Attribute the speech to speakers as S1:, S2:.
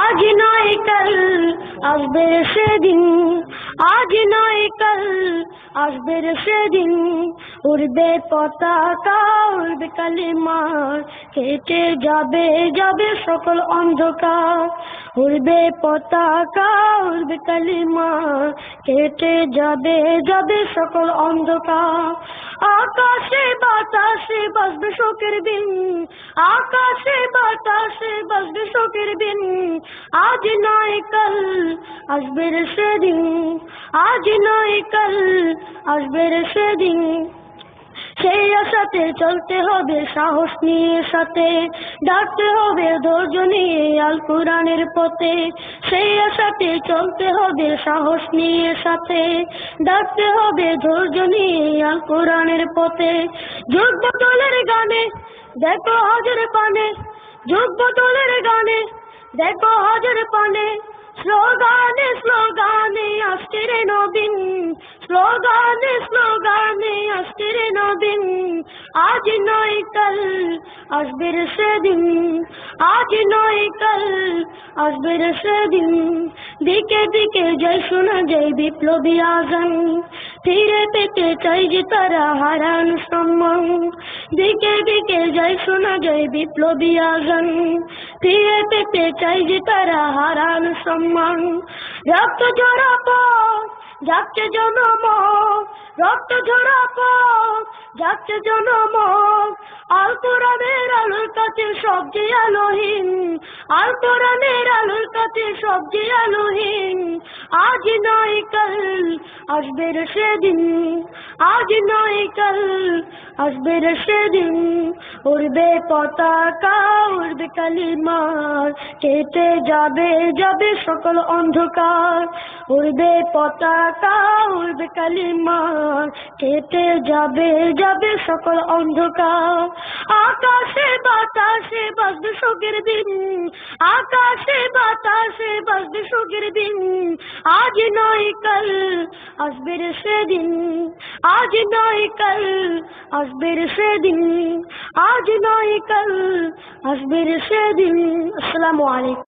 S1: আজ নয় কাল আসবে সেদিন, আজ নয় কাল আসবে সেদিন। উড়বে পতাকা, উড়বে কালিমার কেটে যাবে যাবে সকল অন্ধকার। উড়বে পতাকা, উড়বে কালিমার কেটে যাবে যাবে সকল অন্ধকার। আকাশে বাতাসে বাজবে শোকের দিন, আকাশে বাতাসে বাজবে শোকের দিন, আজ নয় কাল আসবে সেদিন, আজ নয় কাল আসবে সেদিন। সেই আশাতে চলতে হবে, সাহস নিয়ে সাথে ডাকতে হবে, ধৈর্য নিয়ে আল কোরআনের পথে। সেই আশাতে চলতে হবে, সাহস নিয়ে সাথে ডাকতে হবে, ধৈর্য নিয়ে আল কোরআনের পথে। যুগ বদলের গানে, দেখো হাজার পানে। যুগ বদলের গানে দেখো হাজার পানে। স্লোগানে স্লোগানে আসছে রে নবীন। স্লোগানে স্লোগানে আসছে রে নবীন। আজ নয় কাল, আসবে সেদিন। আজ নয় কাল, আসবে সেদিন। দিকে দিকে জয় শোনা যায় বিপ্লবী আজান। ফিরে পেতে চাই যে তারা হারান সম্মান। দিকে দিকে জয় শোনা যায় বিপ্লবী আজান। ফিরে পেতে চাই যে তারা হারান সম্মান। রক্ত ঝরা পথ, যাচ্ছে জনম রক্ত ঝরা পথ, যাচ্ছে জনম আল কোরআনের আলোর কাছে সবচেয়ে আলোহীন আল কোরআনের আলোর কাছে সবচেয়ে আলোহীন। আজ নয় কাল, আসবে সেদিন। আজ নয় কাল, আসবে সেদিন। উড়বে পতাকা, উড়বে কালিমার। কেটে যাবে যাবে সকল অন্ধকার। উড়বে পতাকা, উড়বে কালিমার। কেটে যাবে যাবে সকল অন্ধকার। আকাশে বাতাসে বাজবে শোকের দিন। আকাশে বাতাসে বাজবে শোকের দিন আজ নয় কাল আসবে রে সেদিন আজ নয় কাল আসবে রে সেদিন আজ নয় কাল আসবে রে সেদিন আসসালামু আলাইকুম